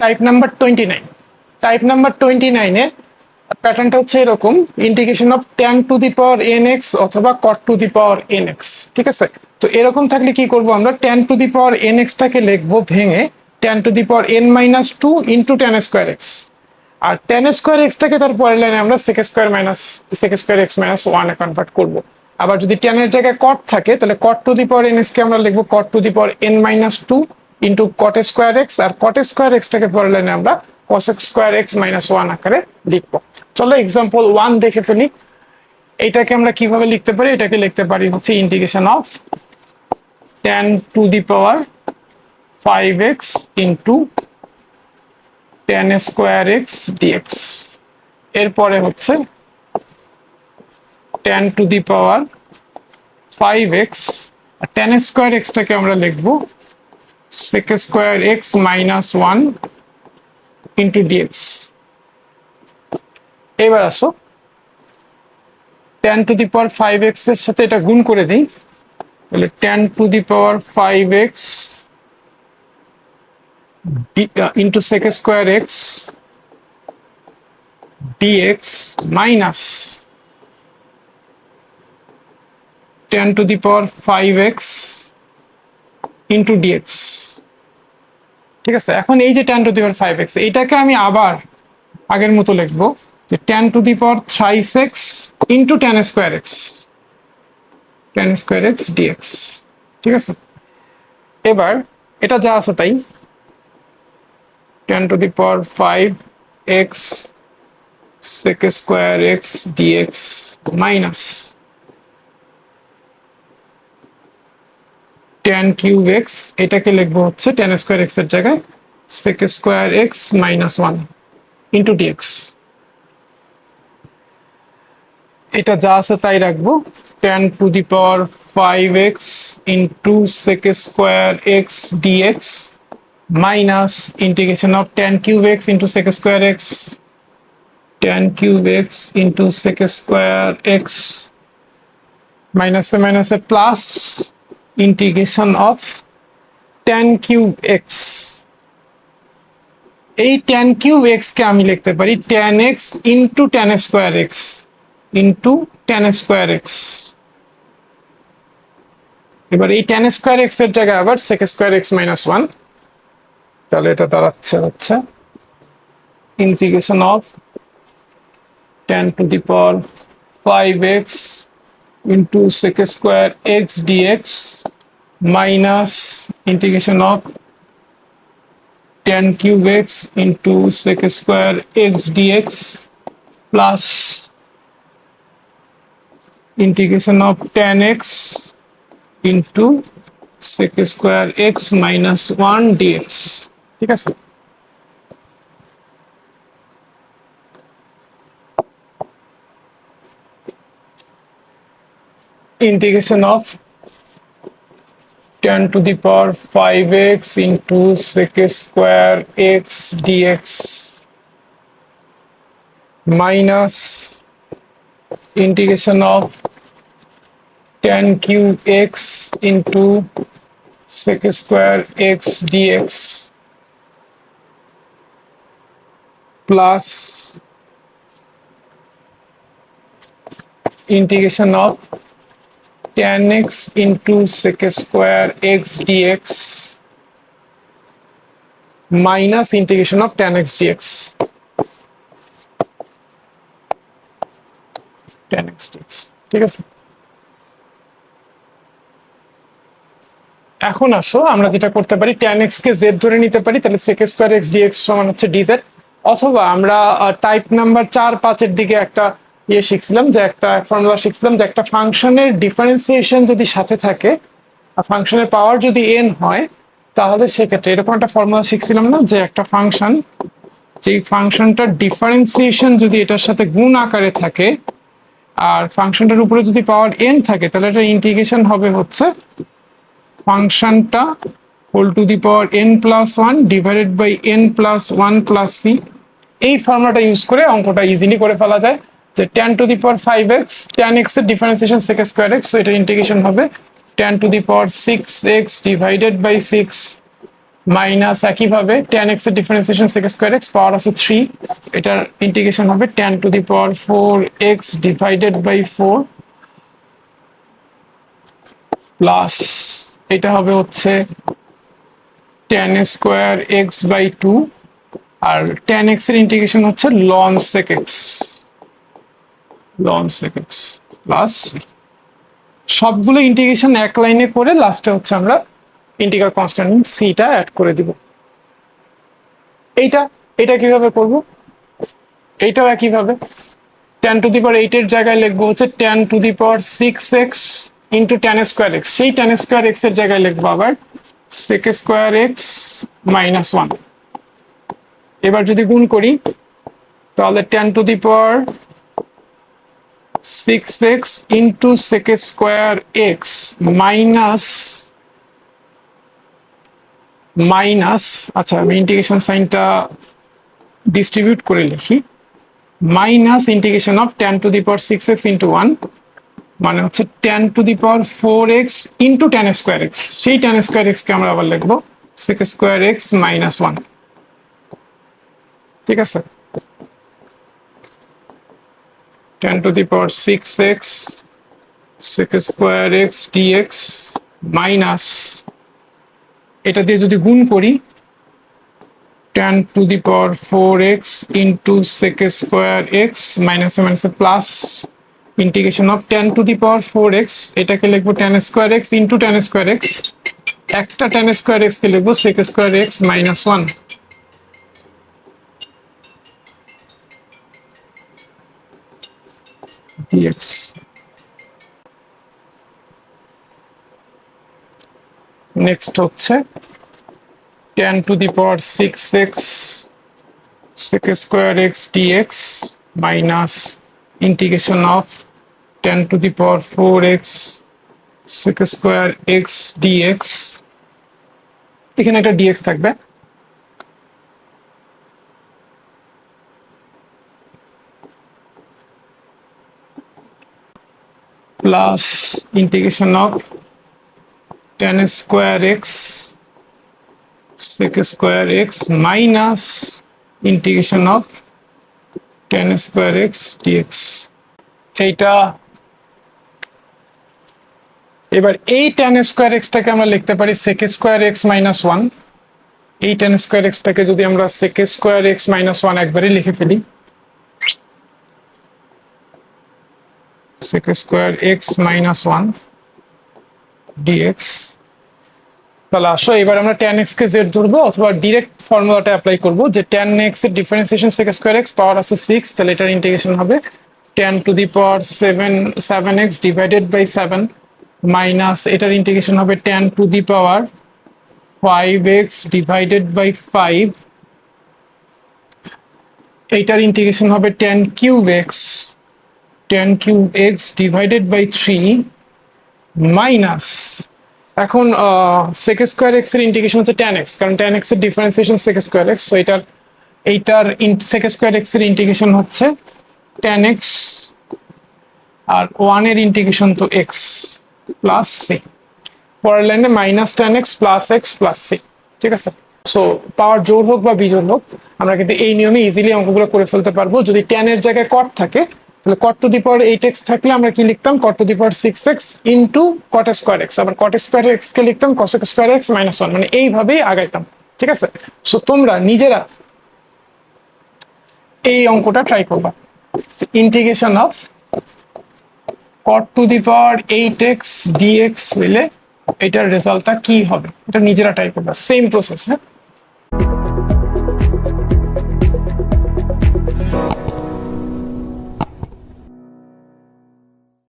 Type number twenty nine type number twenty নাইনের প্যাটার্নটা হচ্ছে এরকম integration of tan to the power n x অথবা cot to the power n x ঠিক আছে? তো এরকম থাকলে কি করব আমরা? Tan to the power n এক্সটাকে লিখব ভেঙে tan to the power n minus two into tan square x R tan square এক্সটাকে তার পরের লাইনে আমরা sec square minus sec square x minus ওয়ানে কনভার্ট করব। আবার যদি টেনের জায়গায় কট থাকে, তাহলে cot to the power n এক্সকে আমরা লিখব cot to the power n minus two into cot square x R cot square এক্সটাকে পরের লাইনে আমরা cosec square x minus one আকারে লিখব। চলো এক্সাম্পল ওয়ান দেখে ফেলি। এটাকে আমরা কীভাবে লিখতে পারি? এটাকে লিখতে পারি হচ্ছে integration of tan to the power five x into tan square x dx এরপরে হচ্ছে tan to the power five x tan square এক্সটাকে আমরা লিখব sec square x minus one into dx এবার আসো। টু দি পাওয়ার ফাইভ এক্সের সাথে এটা গুণ করে দিই। তাহলে tan to the power five x d, uh, into sec square x dx minus 10 to the power 5x into dx ঠিক আছে? এখন এই যে tan to the power five x এটাকে আমি আবার আগের মতো লিখব যে tan to the power three x into tan square x tan square x dx ঠিক আছে? এবার এটা যা আছে তাই tan to the power five x six square x dx minus 10 cube x এটাকে লিখব হচ্ছে 10 স্কয়ার x এর জায়গায় sec square x minus 1 into dx এটা যা আছে তাই রাখব 10 to the power 5x into sec square x dx minus integration of 10 cube x into sec square x 10 cube x into sec square x minus a minus a integration of 10 cube x এই 10 cube x কে আমি লিখতে পারি 10x into 10 square x into 10 square x এবার এই 10 square x এর জায়গায় আবার sec square x minus 1 তাহলে এটা দাঁড়াচ্ছে হচ্ছে integration of tan to the power five x into sec square x dx minus integration of tan cube x into sec square x dx plus integration of tan x into sec square x minus one dx ঠিক আছে integration of 10 to the power 5x into sec square x dx minus integration of 10 cube x into sec square x dx plus integration of tan x into sec square x dx minus integration of tan x dx tan x dx ঠিক আছে এখন আসো আমরা যেটা করতে পারি tan x কে z ধরে নিতে পারি তাহলে sec square x dx সমান হচ্ছে dz অথবা আমরা টাইপ নাম্বার চার পাঁচের দিকে একটা ইয়ে শিখছিলাম যে একটা ফর্মুলা শিখছিলাম যে একটা ফাংশনের ডিফারেন্সিয়েশন যদি সাথে থাকে, আর ফাংশনের পাওয়ার যদি এন হয়, তাহলে সেক্ষেত্রে এরকম একটা ফর্মুলা শিখছিলাম না যে একটা ফাংশন যেই ফাংশনটার ডিফারেন্সিয়েশন যদি এটার সাথে গুণ আকারে থাকে, আর ফাংশনটার উপরে যদি পাওয়ার এন থাকে, তাহলে এটা ইন্টিগ্রেশন হবে হচ্ছে ফাংশনটা whole to the power n plus one divided by n plus one plus C এই ফর্মুলাটা ইউজ করে অঙ্কটা ইজিলি করে ফেলা যায়। যে tan to the power five x tan এক্সের differentiation sec square x so এটা ইন্টিগ্রেশন হবে। Tan to the power six x divided by six minus একইভাবে টেন এক্সের differentiation sec square x power আছে থ্রি এটার ইন্টিগ্রেশন হবে tan to the power four x divided by four plus এটা হবে হচ্ছে tan square x by two R tan এক্সের integration হচ্ছে ln sec x ln sec x সবগুলো integration এক লাইনে করে লাস্টে হচ্ছে আমরা ইন্টিগ্রাল কনস্ট্যান্ট সিটা অ্যাড করে দিব। এইটা, এটা কীভাবে করব? এইটাও একইভাবে। টেন টু দি পাওয়ার এইটের জায়গায় লিখব হচ্ছে tan to the power six x into tan square x সেই টেন স্কোয়ার এক্সের জায়গায় লিখব আবার sec square x minus one এবার যদি গুণ করি, তাহলে tan to the power six x into sec square x minus minus আচ্ছা আমি ইন্টিগ্রেশন সাইনটা ডিস্ট্রিবিউট করে লিখি। Minus integration of tan to the power six x into one মানে হচ্ছে tan to the power four x into tan square x সেই tan square এক্সকে আমরা আবার লিখব six square x minus one ঠিক আছে? Tan to the power six x six square x dx minus এটা দিয়ে যদি গুণ করি tan to the power four x into sec square x minus minus plus integration of tan to the power four x এটাকে লিখব tan square x into tan square x একটা tan square এক্সকে লিখব sec square x minus one dx next হচ্ছে tan to the power six x sec square x dx minus integration of tan to the power four x sec square x dx এখানে একটা dx থাকবে। Plus integration of tan square x sec square x minus integration of tan square x dx এইটা এবার এই tan square এক্সটাকে আমরা লিখতে পারি sec square x minus one এই tan স্কোয়ার এক্সটাকে যদি আমরা sec square x minus one একবারে লিখে ফেলি sec square x minus 1 dx তাহলে আসো, এবার আমরা tan x কে z ধরবো অথবা ডিরেক্ট ফর্মুলাটা অ্যাপ্লাই করব যে tan x এর differentiation sec square x power আছে 6 তাহলে এটার ইন্টিগ্রেশন হবে tan to the power 7 7x divided by 7 minus এটার ইন্টিগ্রেশন হবে tan to the power 5x divided by 5 এইটার ইন্টিগ্রেশন হবে tan cube x tan cube x divided by three minus এখন sec square এক্সের ইন্টিগ্রেশন হচ্ছে tan x কারণ tan এক্সের differentiation sec square x so এটার, এইটার সেক স্কোয়ার এক্সের ইন্টিগ্রেশন হচ্ছে টেন এক্স আর ওয়ানের ইন্টিগ্রেশন তো এক্স প্লাস সি পরের লাইনে minus tan x plus x plus C ঠিক আছে? সো পাওয়ার জোর হোক বা বিজোর হোক, আমরা কিন্তু এই নিয়মে ইজিলি অঙ্কগুলো করে ফেলতে পারব। যদি টেন এর জায়গায় কট থাকে তাহলে cot to the power eight x থাকলে আমরা কি লিখতাম? Cot to the power six x into cot square x আবার কট স্কোয়ার এক্স কে লিখতাম? Cosec square x minus one মানে এইভাবেই আগাইতাম। ঠিক আছে? সো তোমরা নিজেরা এই অঙ্কটা ট্রাই করবা। Integration of cot to the power eight x dx হইলে এটার রেজাল্টটা কি হবে? এটা নিজেরা ট্রাই করবা। সেম প্রসেস হ্যাঁ?